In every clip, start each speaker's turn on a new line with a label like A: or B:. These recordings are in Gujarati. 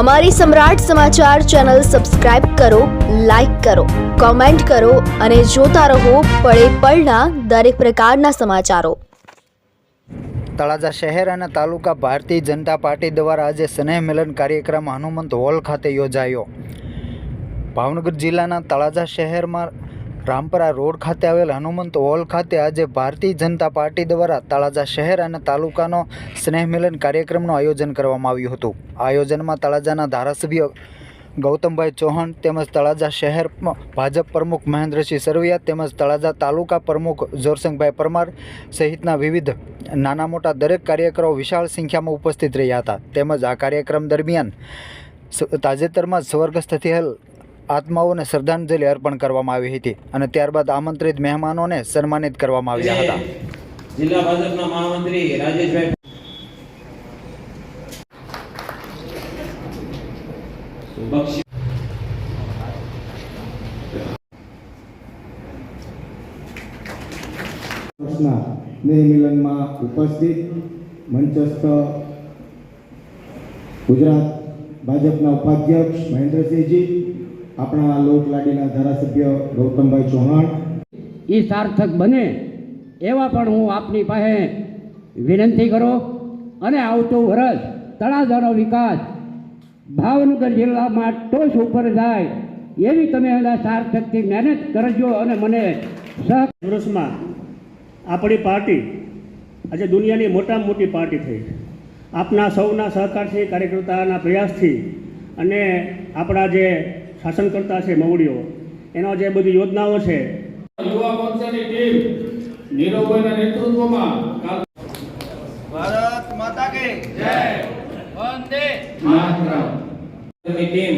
A: અમારી સમ્રાટ સમાચાર ચેનલ સબસ્ક્રાઇબ કરો, લાઇક કરો, કોમેન્ટ કરો અને જોતા રહો પળે પળના દરેક પ્રકારના સમાચારો.
B: તળાજા શહેર અને તાલુકા ભારતીય જનતા પાર્ટી દ્વારા આજે સ્નેહ મિલન કાર્યક્રમ હનુમંત હોલ ખાતે યોજાયો. ભાવનગર જિલ્લાના તળાજા શહેરમાં રામપરા રોડ ખાતે આવેલ હનુમંત હોલ ખાતે આજે ભારતીય જનતા પાર્ટી દ્વારા તળાજા શહેર અને તાલુકાનો સ્નેહ મિલન કાર્યક્રમનું આયોજન કરવામાં આવ્યું હતું. આયોજનમાં તળાજાના ધારાસભ્ય ગૌતમભાઈ ચૌહાણ તેમજ તળાજા શહેર ભાજપ પ્રમુખ મહેન્દ્રસિંહ સરવૈયા તેમજ તળાજા તાલુકા પ્રમુખ જોરસંગભાઈ પરમાર સહિતના વિવિધ નાના મોટા દરેક કાર્યકરો વિશાળ સંખ્યામાં ઉપસ્થિત રહ્યા હતા. તેમજ આ કાર્યક્રમ દરમિયાન તાજેતરમાં સ્વર્ગસ્થ થયેલ આત્માઓને શ્રદ્ધાંજલિ અર્પણ કરવામાં આવી હતી અને ત્યારબાદ આમંત્રિત મહેમાનોને સન્માનિત કરવામાં આવ્યા હતા.
C: જિલ્લા ભાજપના મહામંત્રી રાજેશભાઈ
D: મિલનમાં ઉપસ્થિત મંચસ્થ ગુજરાત ભાજપના ઉપાધ્યક્ષ મહેન્દ્રસિંહજી આપણા લોકલાડીના ધારાસભ્ય ગૌતમભાઈ ચૌહાણ.
E: એ સાર્થક બને એવા પણ હું આપની પાસે વિનંતી કરો અને આવતું વર્ષ તળાજાનો વિકાસ ભાવનગર જિલ્લામાં ટોચ ઉપર જાય એવી તમે એના સાર્થકથી મહેનત કરજો અને મને સહ
F: વર્ષમાં આપણી પાર્ટી આજે દુનિયાની મોટામાં મોટી પાર્ટી થઈ. આપના સૌના સહકારથી કાર્યકર્તાના પ્રયાસથી અને આપણા જે શાસનકર્તા છે મવડીઓ એનો જે બધી યોજનાઓ છે.
G: યુવા મોરચાની ટીમ નીરવભાઈના નેતૃત્વમાં
B: ભારત માતા કે
C: ની ટીમ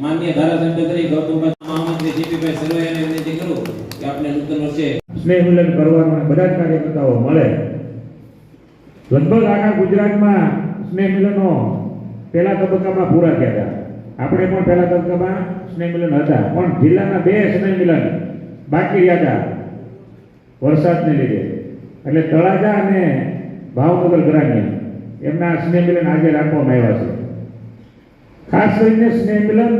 C: માન્ય ધારાસભ્ય તરીકે ગૌતમભાઈ મહામંત્રી જીપીભાઈ સરવૈયાને વિનંતી કરું કે આપણે નૂતન વર્ષે
H: સ્નેહ મિલન કરવાના બધા જ કાર્યકર્તાઓ મળે. લગભગ આખા ગુજરાતમાં સ્નેહ મિલનો પહેલા તબક્કામાં પૂરા થયા હતા. આપણે પણ પહેલા તબક્કામાં સ્નેહ મિલન હતા, પણ જિલ્લાના બે સ્નેહ મિલન બાકી રહ્યા હતા વરસાદને લીધે. એટલે તળાજા અને ભાવનગર ગ્રામ્ય, એમના સ્નેહ મિલન આજે રાખવામાં આવ્યા છે. ખાસ કરીને સ્નેહ મિલન